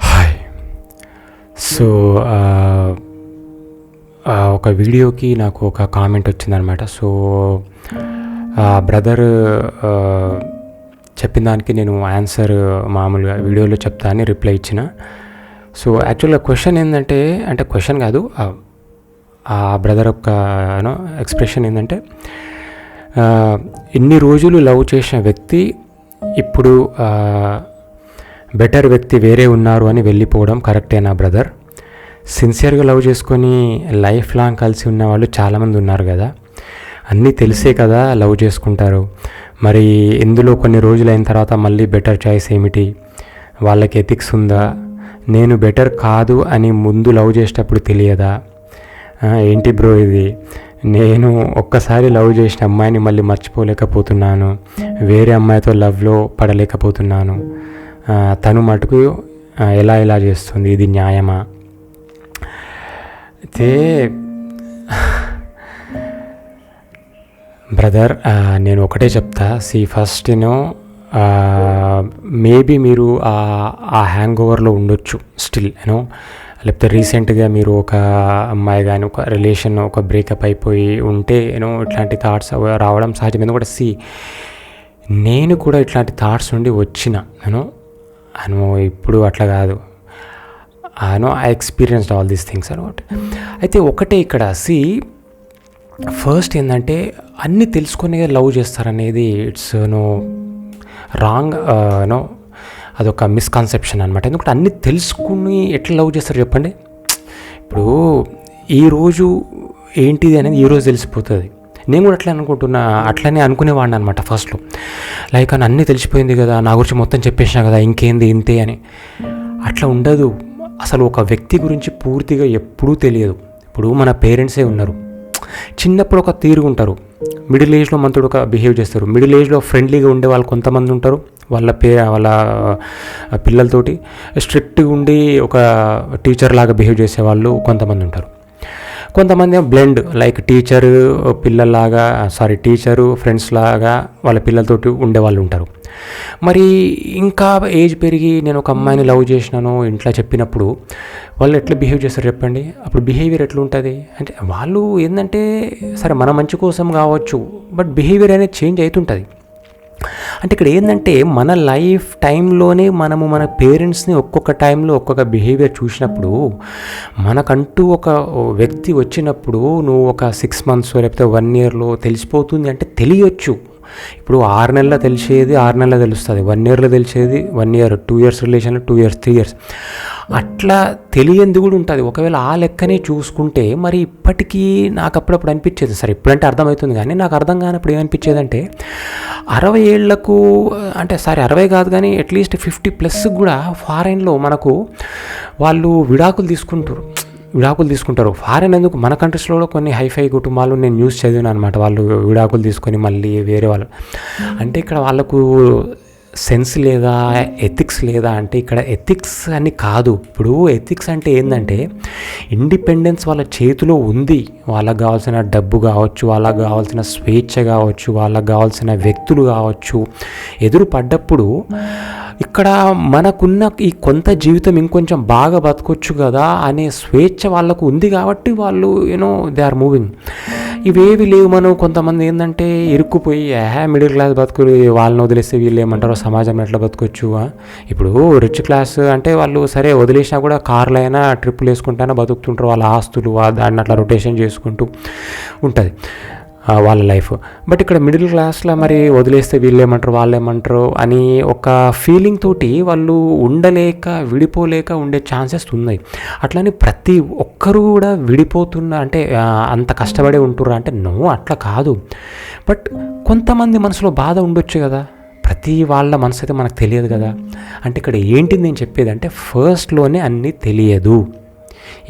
Hi so uh, ఒక వీడియోకి నాకు ఒక కామెంట్ వచ్చిందనమాట సో ఆ బ్రదర్ చెప్పిన దానికి నేను ఆన్సర్ మామూలుగా వీడియోలో చెప్తా అని రిప్లై ఇచ్చిన. సో యాక్చువల్గా క్వశ్చన్ ఏంటంటే అంటే క్వశ్చన్ కాదు ఆ- బ్రదర్ యొక్క ఎక్స్ప్రెషన్ ఏంటంటే ఇన్ని రోజులు లవ్ చేసిన వ్యక్తి ఇప్పుడు బెటర్ వ్యక్తి వేరే ఉన్నారు అని వెళ్ళిపోవడం కరెక్టేనా బ్రదర్? సిన్సియర్గా లవ్ చేసుకొని లైఫ్ లాంగ్ కలిసి ఉన్న వాళ్ళు చాలామంది ఉన్నారు కదా. అన్నీ తెలిసే కదా లవ్ చేసుకుంటారు. మరి ఇందులో కొన్ని రోజులు అయిన తర్వాత మళ్ళీ బెటర్ చాయిస్ ఏమిటి? వాళ్ళకి ఎథిక్స్ ఉందా? నేను బెటర్ కాదు అని ముందు లవ్ చేసేటప్పుడు తెలియదా? ఏంటి బ్రో ఇది? నేను ఒక్కసారి లవ్ చేసిన అమ్మాయిని మళ్ళీ మర్చిపోలేకపోతున్నాను. వేరే అమ్మాయితో లవ్లో పడలేకపోతున్నాను. తను మటుకు ఎలా ఎలా చేస్తుంది? ఇది న్యాయమా? అయితే బ్రదర్ నేను ఒకటే చెప్తా. సి ఫస్ట్ నేను మేబీ మీరు ఆ- ఆ హ్యాంగ్ ఓవర్లో ఉండొచ్చు స్టిల్ యూనో లేకపోతే రీసెంట్గా మీరు ఒక అమ్మాయి కానీ ఒక రిలేషన్ ఒక బ్రేకప్ అయిపోయి ఉంటే నేను ఇట్లాంటి థాట్స్ రావడం సహజం ఎందుకంటే సి నేను కూడా ఇట్లాంటి థాట్స్ నుండి వచ్చిన నేను అను ఇప్పుడు అట్లా కాదు. No I experienced all these things అనమాట అయితే ఒకటే ఇక్కడ సి ఫస్ట్ ఏంటంటే అన్నీ తెలుసుకునే లవ్ చేస్తారనేది ఇట్స్ నో రాంగ్ నో అదొక మిస్కాన్సెప్షన్ అనమాట ఎందుకంటే అన్నీ తెలుసుకుని ఎట్లా లవ్ చేస్తారు చెప్పండి? ఇప్పుడు ఈరోజు ఏంటిది అనేది ఈరోజు తెలిసిపోతుంది. నేను కూడా అట్లా అనుకుంటున్నా అట్లనే అనుకునేవాడిని అనమాట ఫస్ట్లో లైక్ అని అన్నీ తెలిసిపోయింది కదా నా గురించి మొత్తం చెప్పేసినా కదా ఇంకేంది ఇంతే అని. అట్లా ఉండదు. అసలు ఒక వ్యక్తి గురించి పూర్తిగా ఎప్పుడూ తెలియదు. ఇప్పుడు మన పేరెంట్సే ఉన్నారు. చిన్నప్పుడు ఒక తీరుగా ఉంటారు. మిడిల్ ఏజ్లో మనతో ఒక బిహేవ్ చేస్తారు. మిడిల్ ఏజ్లో ఫ్రెండ్లీగా ఉండే వాళ్ళు కొంతమంది ఉంటారు. వాళ్ళ పే వాళ్ళ పిల్లలతోటి స్ట్రిక్ట్గా ఉండి ఒక టీచర్ లాగా బిహేవ్ చేసే వాళ్ళు కొంతమంది ఉంటారు. కొంతమంది బ్లెండ్ లైక్ టీచరు పిల్లల్లాగా సారీ టీచరు ఫ్రెండ్స్ లాగా వాళ్ళ పిల్లలతోటి ఉండే వాళ్ళు ఉంటారు. మరి ఇంకా ఏజ్ పెరిగి నేను ఒక అమ్మాయిని లవ్ చేసినాను ఇంట్లో చెప్పినప్పుడు వాళ్ళు ఎట్లా బిహేవ్ చేస్తారు చెప్పండి? అప్పుడు బిహేవియర్ ఎట్లా ఉంటుంది అంటే వాళ్ళు ఏంటంటే సరే మన మంచి కోసం కావచ్చు బట్ బిహేవియర్ అనేది చేంజ్ అవుతుంటుంది అంటే ఇక్కడ ఏంటంటే మన లైఫ్ టైంలోనే మనము మన పేరెంట్స్ని ఒక్కొక్క టైంలో ఒక్కొక్క బిహేవియర్ చూసినప్పుడు మనకంటూ ఒక వ్యక్తి వచ్చినప్పుడు నువ్వు ఒక సిక్స్ మంత్స్ లేకపోతే వన్ ఇయర్లో తెలిసిపోతుంది అంటే తెలియచ్చు. ఇప్పుడు ఆరు నెలల తెలిసేది ఆరు నెలల తెలుస్తుంది. వన్ ఇయర్లో తెలిసేది వన్ ఇయర్ టూ ఇయర్స్ రిలేషన్లో టూ ఇయర్స్ త్రీ ఇయర్స్. అట్లా తెలియంది కూడా ఉంటుంది. ఒకవేళ ఆ లెక్కనే చూసుకుంటే మరి ఇప్పటికీ నాకు అప్పుడప్పుడు అనిపించేది. సరే ఇప్పుడంటే అర్థమవుతుంది కానీ నాకు అర్థం కానప్పుడు ఏమనిపించేది అంటే అరవై ఏళ్ళకు అంటే సరే అరవై కాదు కానీ అట్లీస్ట్ ఫిఫ్టీ ప్లస్ కూడా ఫారెన్లో మనకు వాళ్ళు విడాకులు తీసుకుంటారు. విడాకులు తీసుకుంటారు. ఫారెన్ ఎందుకు? మన కంట్రీస్లో కూడా కొన్ని హైఫై కుటుంబాలు నేను న్యూస్ చదివాను అనమాట వాళ్ళు విడాకులు తీసుకొని మళ్ళీ వేరే వాళ్ళు. అంటే ఇక్కడ వాళ్ళకు సెన్స్ లేదా ఎథిక్స్ లేదా అంటే ఇక్కడ ఎథిక్స్ అని కాదు. ఇప్పుడు ఎథిక్స్ అంటే ఏంటంటే ఇండిపెండెన్స్ వాళ్ళ చేతిలో ఉంది. వాళ్ళకు కావాల్సిన డబ్బు కావచ్చు వాళ్ళకు కావాల్సిన స్వేచ్ఛ కావచ్చు వాళ్ళకు కావాల్సిన వ్యక్తులు కావచ్చు. ఎదురు పడ్డప్పుడు ఇక్కడ మనకున్న ఈ కొంత జీవితం ఇంకొంచెం బాగా బతకొచ్చు కదా అనే స్వేచ్ఛ వాళ్ళకు ఉంది కాబట్టి వాళ్ళు యూనో దే ఆర్ మూవింగ్ ఇవేవి లేవు మనం. కొంతమంది ఏంటంటే ఇరుక్కుపోయి ఏ మిడిల్ క్లాస్ బతుకులు వాళ్ళని వదిలేస్తే వీళ్ళు ఏమంటారో సమాజం ఎట్లా బతకొచ్చు? ఇప్పుడు రిచ్ క్లాస్ అంటే వాళ్ళు సరే వదిలేసినా కూడా కార్లు అయినా ట్రిప్పులు వేసుకుంటైనా బతుకుతుంటారు వాళ్ళ ఆస్తులు దాన్ని అట్లా రొటేషన్ చేసుకుంటూ ఉంటుంది. వాళ్ళ లైఫ్. బట్ ఇక్కడ మిడిల్ క్లాస్లో మరి వదిలేస్తే వీళ్ళు ఏమంటారు వాళ్ళు ఏమంటారు అని ఒక ఫీలింగ్ తోటి వాళ్ళు ఉండలేక విడిపోలేక ఉండే ఛాన్సెస్ ఉన్నాయి. అట్లానే ప్రతి ఒక్కరు కూడా విడిపోతున్న అంటే అంత కష్టపడే ఉంటుర్రా అంటే నో అట్లా కాదు. బట్ కొంతమంది మనసులో బాధ ఉండొచ్చు కదా. ప్రతి వాళ్ళ మనసు అయితే మనకు తెలియదు కదా. అంటే ఇక్కడ ఏంటి నేను చెప్పేది అంటే ఫస్ట్లోనే అన్నీ తెలియదు.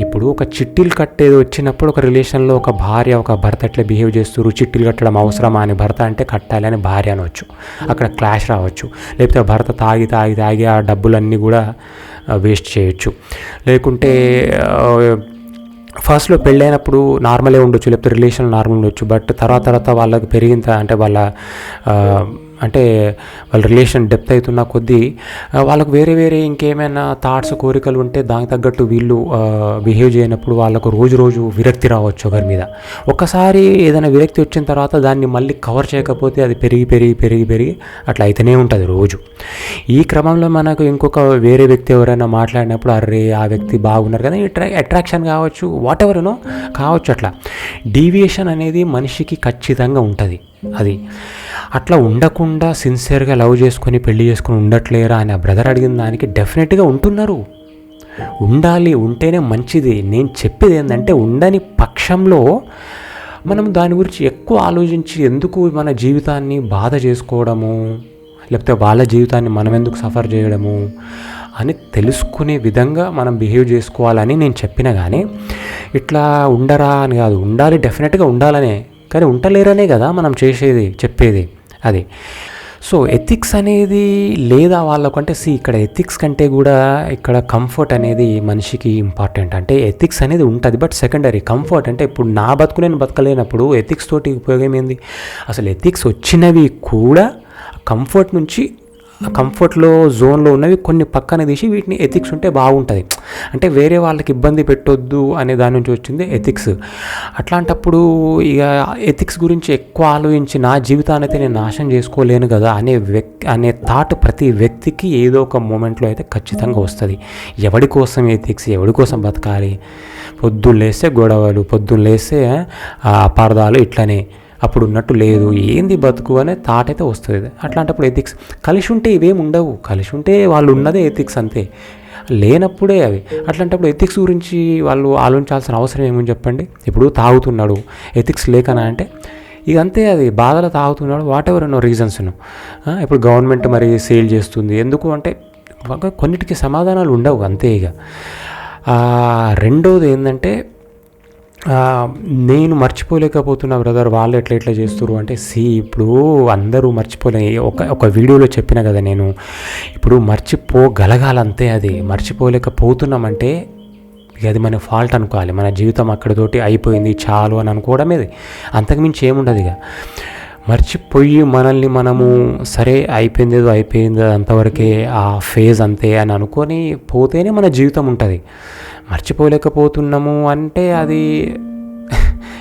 ఇప్పుడు ఒక చిట్టీలు కట్టేది వచ్చినప్పుడు ఒక రిలేషన్లో ఒక భార్య ఒక భర్త ఎట్లా బిహేవ్ చేస్తారు చిట్టీలు కట్టడం అవసరమా అని భర్త అంటే కట్టాలి అని భార్య అనవచ్చు అక్కడ క్లాష్ రావచ్చు. లేకపోతే భర్త తాగి తాగి తాగి ఆ డబ్బులన్నీ కూడా వేస్ట్ చేయొచ్చు. లేకుంటే ఫస్ట్లో పెళ్ళైనప్పుడు నార్మలే ఉండొచ్చు. లేకపోతే రిలేషన్ నార్మల్ ఉండొచ్చు. బట్ తర్వాత తర్వాత వాళ్ళకి పెరిగిన అంటే వాళ్ళ అంటే వాళ్ళ రిలేషన్ డెప్త్ అవుతున్న కొద్దీ వాళ్ళకు వేరే వేరే ఇంకేమైనా థాట్స్ కోరికలు ఉంటే దానికి తగ్గట్టు వీళ్ళు బిహేవ్ చేయనప్పుడు వాళ్ళకు రోజు రోజు విరక్తి రావచ్చు ఒకరి మీద. ఒక్కసారి ఏదైనా విరక్తి వచ్చిన తర్వాత దాన్ని మళ్ళీ కవర్ చేయకపోతే అది పెరిగి పెరిగి పెరిగి పెరిగి అట్లా అయితేనే ఉంటుంది రోజు. ఈ క్రమంలో మనకు ఇంకొక వేరే వ్యక్తి ఎవరైనా మాట్లాడినప్పుడు అరే ఆ వ్యక్తి బాగున్నారు కదా అట్రాక్షన్ కావచ్చు వాట్ ఎవరునో కావచ్చు అట్లా. డీవియేషన్ అనేది మనిషికి ఖచ్చితంగా ఉంటుంది. అది. అట్లా ఉండకుండా సిన్సియర్గా లవ్ చేసుకొని పెళ్ళి చేసుకొని ఉండట్లేరా అని ఆ బ్రదర్ అడిగిన దానికి డెఫినెట్గా ఉంటున్నారు. ఉండాలి ఉంటేనే మంచిది. నేను చెప్పేది ఏంటంటే ఉండని పక్షంలో మనం దాని గురించి ఎక్కువ ఆలోచించి ఎందుకు మన జీవితాన్ని బాధ చేసుకోవడము లేకపోతే వాళ్ళ జీవితాన్ని మనం ఎందుకు సఫర్ చేయడము అని తెలుసుకునే విధంగా మనం బిహేవ్ చేసుకోవాలని నేను చెప్పిన కానీ ఇట్లా ఉండరా అని కాదు. ఉండాలి డెఫినెట్గా ఉండాలనే కానీ ఉంటలేరనే కదా మనం చేసేది చెప్పేది. అది. సో ఎథిక్స్ అనేది లేదా వాళ్ళకు అంటే సి ఇక్కడ ఎథిక్స్ కంటే కూడా ఇక్కడ కంఫర్ట్ అనేది మనిషికి ఇంపార్టెంట్ అంటే ఎథిక్స్ అనేది ఉంటుంది బట్ సెకండరీ కంఫర్ట్ అంటే ఇప్పుడు నా బతుకు నేను బతకలేనప్పుడు ఎథిక్స్ తోటి ఉపయోగం ఏంది? అసలు ఎథిక్స్ వచ్చినవి కూడా కంఫర్ట్ నుంచి కంఫర్ట్లో జోన్లో ఉన్నవి కొన్ని పక్కన తీసి వీటిని ఎథిక్స్ ఉంటే బాగుంటుంది. అంటే వేరే వాళ్ళకి ఇబ్బంది పెట్టొద్దు అనే దాని నుంచి వచ్చింది ఎథిక్స్ అట్లాంటప్పుడు ఇక ఎథిక్స్ గురించి ఎక్కువ ఆలోచించి నా జీవితాన్ని అయితే నేను నాశనం చేసుకోలేను కదా అనే వ్యక్తి అనే థాట్ ప్రతి వ్యక్తికి ఏదో ఒక మూమెంట్లో అయితే ఖచ్చితంగా వస్తుంది. ఎవడి కోసం ఎథిక్స్ ఎవడి కోసం బతకాలి? పొద్దున్న లేస్తే గొడవలు పొద్దున్న లేస్తే అపార్థాలు ఇట్లనే. అప్పుడు ఉన్నట్టు లేదు. ఏంది బతుకు అనే థాట్ అయితే వస్తుంది. అట్లాంటప్పుడు ఎథిక్స్ కలిసి ఉంటే ఇవేం ఉండవు. కలిసి ఉంటే వాళ్ళు ఉన్నదే ఎథిక్స్ అంతే. లేనప్పుడే అవి. అట్లాంటప్పుడు ఎథిక్స్ గురించి వాళ్ళు ఆలోచించాల్సిన అవసరం ఏమని చెప్పండి? ఇప్పుడు తాగుతున్నాడు. ఎథిక్స్ లేకనా అంటే? ఇక అంతే అది. బాధలు తాగుతున్నాడు. వాట్ ఎవర్ ఎన్నో రీజన్స్ ఇప్పుడు గవర్నమెంట్ మరి సేల్ చేస్తుంది. ఎందుకు అంటే కొన్నిటికి సమాధానాలు ఉండవు. అంతే ఇక. రెండోది ఏంటంటే నేను మర్చిపోలేకపోతున్నా బ్రదర్. వాళ్ళు ఎట్లా ఎట్లా చేస్తారు అంటే సి ఇప్పుడు అందరూ మర్చిపోలే. ఒక ఒక వీడియోలో చెప్పిన కదా నేను ఇప్పుడు మర్చిపోగలగాలంతే అది. మర్చిపోలేకపోతున్నామంటే అది మన ఫాల్ట్ అనుకోవాలి. మన జీవితం అక్కడితోటి అయిపోయింది చాలు అని అనుకోవడం ఇది అంతకుమించి ఏముండదు ఇక. మర్చిపోయి మనల్ని మనము సరే అయిపోయింది ఏదో అయిపోయింది అంతవరకే ఆ ఫేజ్ అంతే అని అనుకొని పోతేనే మన జీవితం ఉంటుంది. మర్చిపోలేకపోతున్నాము అంటే అది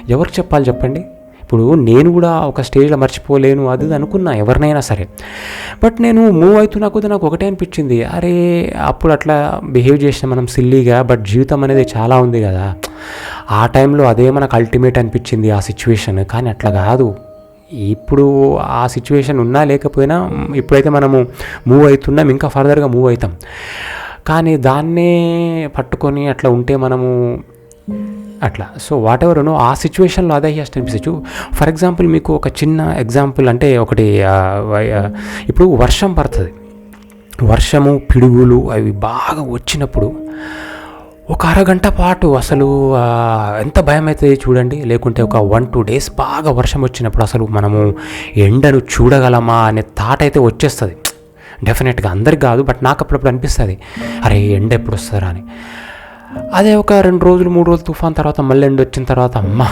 ఎవరికి చెప్పాలి చెప్పండి? ఇప్పుడు నేను కూడా ఒక స్టేజ్లో మర్చిపోలేను అది అనుకున్నా ఎవరినైనా సరే. బట్ నేను మూవ్ అవుతున్నా కొద్ది నాకు ఒకటే అనిపించింది అరే అప్పుడు అట్లా బిహేవ్ చేసిన మనం సిల్లీగా బట్ జీవితం అనేది చాలా ఉంది కదా. ఆ టైంలో అదే మనకు అల్టిమేట్ అనిపించింది ఆ సిచ్యువేషన్ కానీ అట్లా కాదు. ఇప్పుడు ఆ సిచ్యువేషన్ ఉన్నా లేకపోయినా ఇప్పుడైతే మనము మూవ్ అవుతున్నాం ఇంకా ఫర్దర్గా మూవ్ అవుతాం. కానీ దాన్నే పట్టుకొని అట్లా ఉంటే మనము అట్లా. సో వాట్ ఎవర్ నో ఆ సిచ్యువేషన్లో అదే హెస్ట్ అనిపించచ్చు ఫర్ ఎగ్జాంపుల్ మీకు ఒక చిన్న ఎగ్జాంపుల్ అంటే ఒకటి ఇప్పుడు వర్షం పడుతుంది. వర్షము పిడుగులు అవి బాగా వచ్చినప్పుడు ఒక అరగంట పాటు అసలు ఎంత భయం అవుతుంది చూడండి. లేకుంటే ఒక వన్ టూ డేస్ బాగా వర్షం వచ్చినప్పుడు అసలు మనము ఎండను చూడగలమా అనే థాట్ అయితే వచ్చేస్తుంది. డెఫినెట్గా అందరికి కాదు బట్ నాకు అప్పుడప్పుడు అనిపిస్తుంది. అరే ఎండ ఎప్పుడు వస్తారా అని. అదే ఒక రెండు రోజులు మూడు రోజులు తుఫాన్ తర్వాత మళ్ళీ ఎండ వచ్చిన తర్వాత అమ్మ!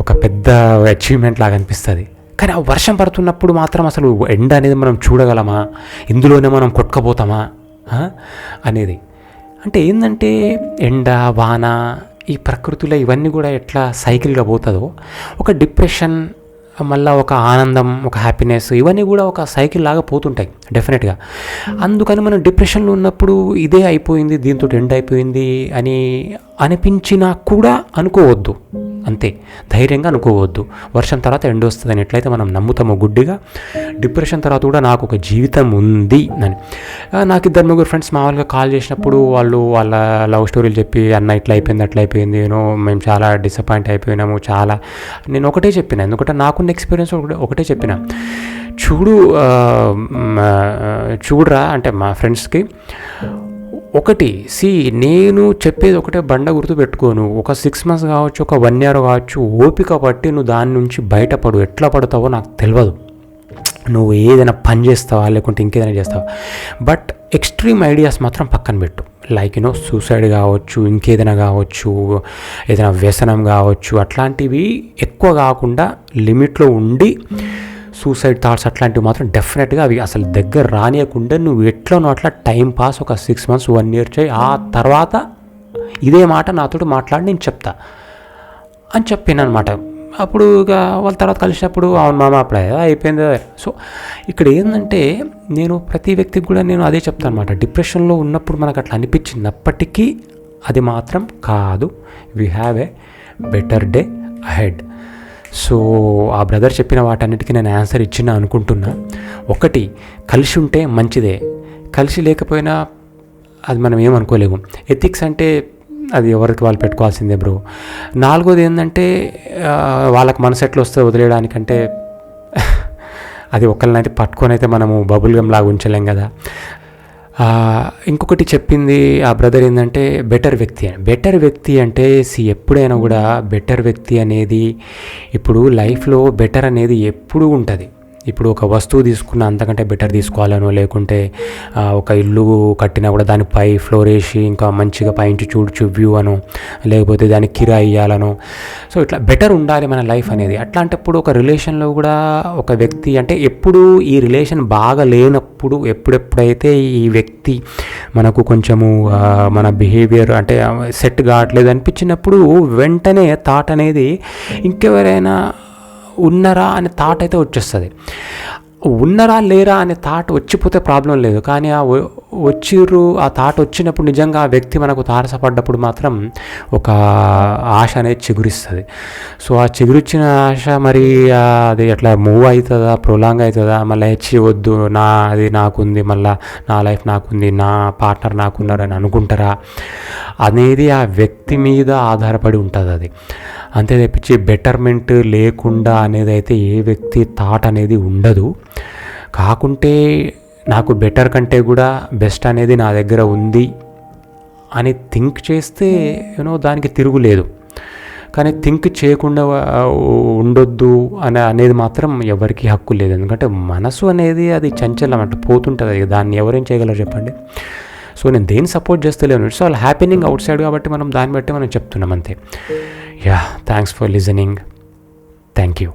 ఒక పెద్ద అచీవ్మెంట్ లాగా అనిపిస్తుంది. కానీ ఆ వర్షం పడుతున్నప్పుడు మాత్రం అసలు ఎండ అనేది మనం చూడగలమా? ఇందులోనే మనం కొట్టుకపోతామా? అనేది. అంటే ఏంటంటే ఎండ వాన ఈ ప్రకృతిలో ఇవన్నీ కూడా ఎట్లా సైకిల్గా పోతుందో ఒక డిప్రెషన్ మళ్ళీ ఒక ఆనందం ఒక హ్యాపీనెస్ ఇవన్నీ కూడా ఒక సైకిల్ లాగా పోతుంటాయి డెఫినెట్గా అందుకని మనం డిప్రెషన్లో ఉన్నప్పుడు ఇదే అయిపోయింది దీంతో ఎండ్ అయిపోయింది అని అనిపించినా కూడా అనుకోవద్దు. అంతే. ధైర్యంగా అనుకోవద్దు. వర్షం తర్వాత ఎండ వస్తుందని ఎట్లయితే మనం నమ్ముతామో గుడ్డిగా డిప్రెషన్ తర్వాత కూడా నాకు ఒక జీవితం ఉంది అని. నాకు ఇద్దరు ముగ్గురు ఫ్రెండ్స్ మామూలుగా కాల్ చేసినప్పుడు వాళ్ళు వాళ్ళ లవ్ స్టోరీలు చెప్పి అన్న ఇట్లా అయిపోయింది అట్లా అయిపోయింది నేను మేము చాలా డిసప్పాయింట్ అయిపోయినాము చాలా నేను ఒకటే చెప్పిన. ఎందుకంటే నాకున్న ఎక్స్పీరియన్స్ ఒకటే చెప్పిన. చూడు చూడరా అంటే మా ఫ్రెండ్స్కి ఒకటి సి నేను చెప్పేది ఒకటే బండ గుర్తు పెట్టుకోను ఒక సిక్స్ మంత్స్ కావచ్చు ఒక వన్ ఇయర్ కావచ్చు ఓపిక పట్టి నువ్వు దాని నుంచి బయటపడు. ఎట్లా పడతావో నాకు తెలియదు నువ్వు ఏదైనా పని చేస్తావా లేకుంటే ఇంకేదైనా చేస్తావా? బట్ ఎక్స్ట్రీమ్ ఐడియాస్ మాత్రం పక్కన పెట్టు. లైక్ యూనో సూసైడ్ కావచ్చు ఇంకేదైనా కావచ్చు ఏదైనా వ్యసనం కావచ్చు అట్లాంటివి ఎక్కువ కాకుండా లిమిట్లో ఉండి సూసైడ్ థాట్స్ అట్లాంటివి మాత్రం డెఫినెట్గా అవి అసలు దగ్గర రానియకుండా నువ్వు ఎట్లనో అట్లా టైం పాస్ ఒక సిక్స్ మంత్స్ వన్ ఇయర్ చేయి. ఆ తర్వాత ఇదే మాట నాతో మాట్లాడి నేను చెప్తా అని చెప్పాను అనమాట అప్పుడు ఇక వాళ్ళ తర్వాత కలిసినప్పుడు అవును మామ అప్పుడు అయిపోయింది. సో ఇక్కడ ఏంటంటే నేను ప్రతి వ్యక్తికి కూడా నేను అదే చెప్తాను అనమాట డిప్రెషన్లో ఉన్నప్పుడు మనకు అట్లా అనిపించినప్పటికీ అది మాత్రం కాదు. We have a better day ahead so ఆ బ్రదర్ చెప్పిన వాటన్నిటికీ నేను ఆన్సర్ ఇచ్చిన అనుకుంటున్నా. ఒకటి కలిసి ఉంటే మంచిదే. కలిసి లేకపోయినా అది మనం ఏమనుకోలేము ఎథిక్స్ అంటే అది ఎవరికి వాళ్ళు పెట్టుకోవాల్సిందే బ్రో. నాలుగోది ఏంటంటే వాళ్ళకి మనసు ఎట్లా వస్తే వదిలేయడానికంటే అది ఒకరినైతే పట్టుకొని అయితే మనము బబుల్ గమ్ లాగా ఉంచలేం కదా. ఇంకొకటి చెప్పింది ఆ బ్రదర్ ఏంటంటే బెటర్ వ్యక్తి అని. బెటర్ వ్యక్తి అంటే సి ఎప్పుడైనా కూడా బెటర్ వ్యక్తి అనేది ఇప్పుడు లైఫ్లో బెటర్ అనేది ఎప్పుడూ ఉంటుంది. ఇప్పుడు ఒక వస్తువు తీసుకున్న అంతకంటే బెటర్ తీసుకోవాలనో లేకుంటే ఒక ఇల్లు కట్టినా కూడా దానిపై ఫ్లోర్ వేసి ఇంకా మంచిగా పైంచి చూడచ్చు వ్యూ అను లేకపోతే దానికి కిరా ఇవ్వాలనో సో ఇట్లా బెటర్ ఉండాలి మన లైఫ్ అనేది. అట్లాంటప్పుడు ఒక రిలేషన్లో కూడా ఒక వ్యక్తి అంటే ఎప్పుడు ఈ రిలేషన్ బాగా లేనప్పుడు ఎప్పుడెప్పుడైతే ఈ వ్యక్తి మనకు కొంచెము మన బిహేవియర్ అంటే సెట్ కావట్లేదు అనిపించినప్పుడు వెంటనే థాట్ అనేది ఇంకెవరైనా ఉన్నరా అనే థాట్ అయితే వచ్చేస్తుంది. ఉన్నరా లేరా అనే థాట్ వచ్చిపోతే ప్రాబ్లం లేదు. కానీ ఆ వచ్చిర్రు ఆ థాట్ వచ్చినప్పుడు నిజంగా ఆ వ్యక్తి మనకు తారసపడ్డప్పుడు మాత్రం ఒక ఆశ అనేది చిగురిస్తుంది. సో ఆ చిగురిచ్చిన ఆశ మరి అది అట్లా మూవ్ అవుతుందా ప్రొలాంగ్ అవుతుందా మళ్ళీ హెచ్చి వద్దు నా అది నాకుంది మళ్ళీ నా లైఫ్ నాకుంది నా పార్ట్నర్ అని అనుకుంటారా? అనేది ఆ వ్యక్తి మీద ఆధారపడి ఉంటుంది అది అంతే తెప్పించి బెటర్మెంట్ లేకుండా అనేది అయితే ఏ వ్యక్తి థాట్ అనేది ఉండదు. కాకుంటే నాకు బెటర్ కంటే కూడా బెస్ట్ అనేది నా దగ్గర ఉంది అని థింక్ చేస్తే యూనో దానికి తిరుగులేదు కానీ థింక్ చేయకుండా ఉండొద్దు అని అనేది మాత్రం ఎవరికి హక్కు లేదు. ఎందుకంటే మనసు అనేది అది చంచలం అంటే పోతుంటుంది. దాన్ని ఎవరేం చేయగలరు చెప్పండి? సో నేను దేన్ని సపోర్ట్ చేస్తలేను. It's all happening outside కాబట్టి మనం దాన్ని బట్టి మనం చెప్తున్నాం అంతే. yeah thanks for listening. Thank you.